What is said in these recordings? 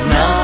snow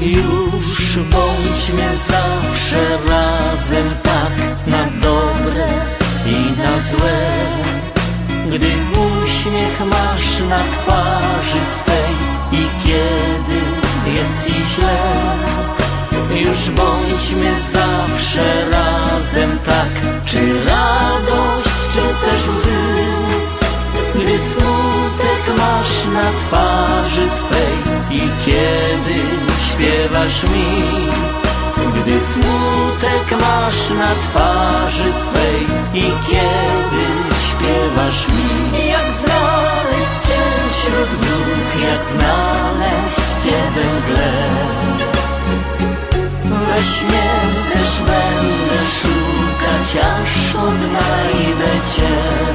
Już bądźmy zawsze razem tak na dobre i na złe. Gdy uśmiech masz na twarzy swej i kiedy jest ci źle, już bądźmy zawsze razem tak, czy radość, czy też łzy. Gdy smutek masz na twarzy swej i kiedy śpiewasz mi Gdy smutek masz na twarzy swej i kiedy śpiewasz mi. Jak znaleźć Cię wśród dróg, jak znaleźć Cię we mgle. We śnie też będę szukać, aż odnajdę Cię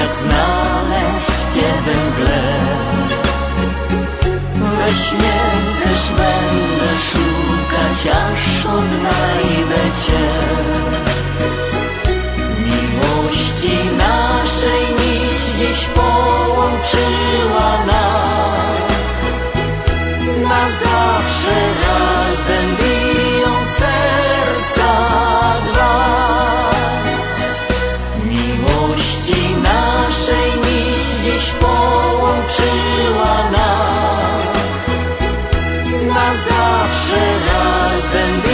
jak znaleźć Cię we mgle We śnie też będę szukać, aż odnajdę Cię. Miłości naszej nic dziś połączyła nas. Na zawsze razem zawsze razem być.